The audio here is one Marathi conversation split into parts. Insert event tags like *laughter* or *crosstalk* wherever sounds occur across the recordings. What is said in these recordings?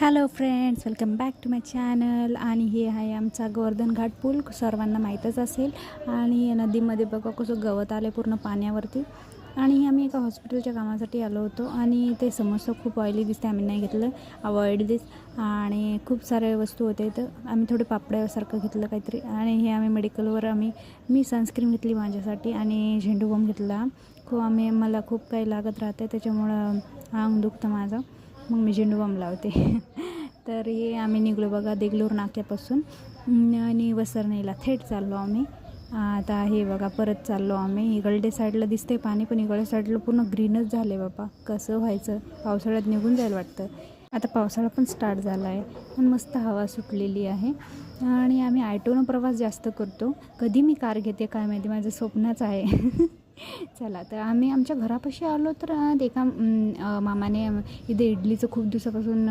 Hello friends welcome back to my channel आणि हे आहे आमचा गोवर्धन घाट पूल. सर्वांना माहीतच असेल. आणि या नदीमध्ये बघा कसं गवत आले पूर्ण पाण्यावरती. आणि आम्ही एका हॉस्पिटलच्या कामासाठी आलो होतो. आणि ते समोसा खूप ऑइली दिसते आम्ही नाही घेतलं. अवॉइड दिस आणि खूप साऱ्या वस्तू होते तर आम्ही थोडे पापड्यासारखं घेतलं काहीतरी. आणि हे आम्ही मेडिकलवर आम्ही मी सनस्क्रीन घेतली माझ्यासाठी. आणि झेंडू बॉम घेतला. खूप आम्ही मला खूप काही लागत राहते त्याच्यामुळं अंग दुखतं माझं. मग मी झेंडू लावते. *laughs* तर हे आम्ही निघलो बघा देगलूर नाक्यापासून. आणि वसरणीला थेट चाललो आम्ही. आता हे बघा परत चाललो आम्ही. इगलडे साईडला दिसते पाणी पण इगळे साईडला पूर्ण ग्रीनच झाले बाबा कसं व्हायचं? पावसाळ्यात निघून जाईल वाटतं. आता पावसाळा पण स्टार्ट झाला आहे पण मस्त हवा सुटलेली आहे. आणि आम्ही आयटोनं प्रवास जास्त करतो. कधी मी कार घेते काय माहिती? माझं स्वप्नच आहे. *laughs* चला तर आम्ही आमच्या घरापाशी आलो तर एका मामाने इथे इडलीचं खूप दिवसापासून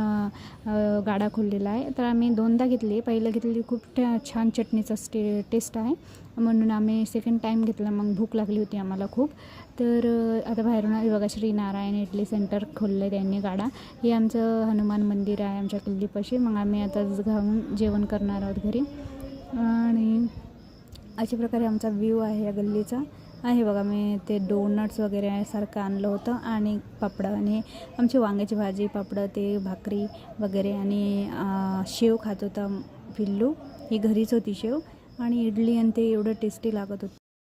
गाडा खोललेला आहे. तर आम्ही दोनदा घेतली पहिलं घेतली खूप छान चटणीचा स्टे टेस्ट आहे. म्हणून आम्ही सेकंड टाईम घेतला. मग भूक लागली होती आम्हाला खूप. तर आता बाहेरून बघा श्री नारायण इडली सेंटर खोललं आहे त्यांनी गाडा. हे आमचं हनुमान मंदिर आहे आमच्या किल्लीपाशी. मग आम्ही आता घालून जेवण करणार आहोत घरी. आणि अशा प्रकारे आमचा व्ह्यू आहे या गल्लीचा. आहे बघा मी ते डोनट्स वगैरे सारखं आणलं होतं आणि पापडं आणि आमची वांग्याची भाजी पापडं ते भाकरी वगैरे आणि शेव खात होता पिल्लू. ही घरीच होती शेव आणि इडली आणि ते एवढं टेस्टी लागत होतं.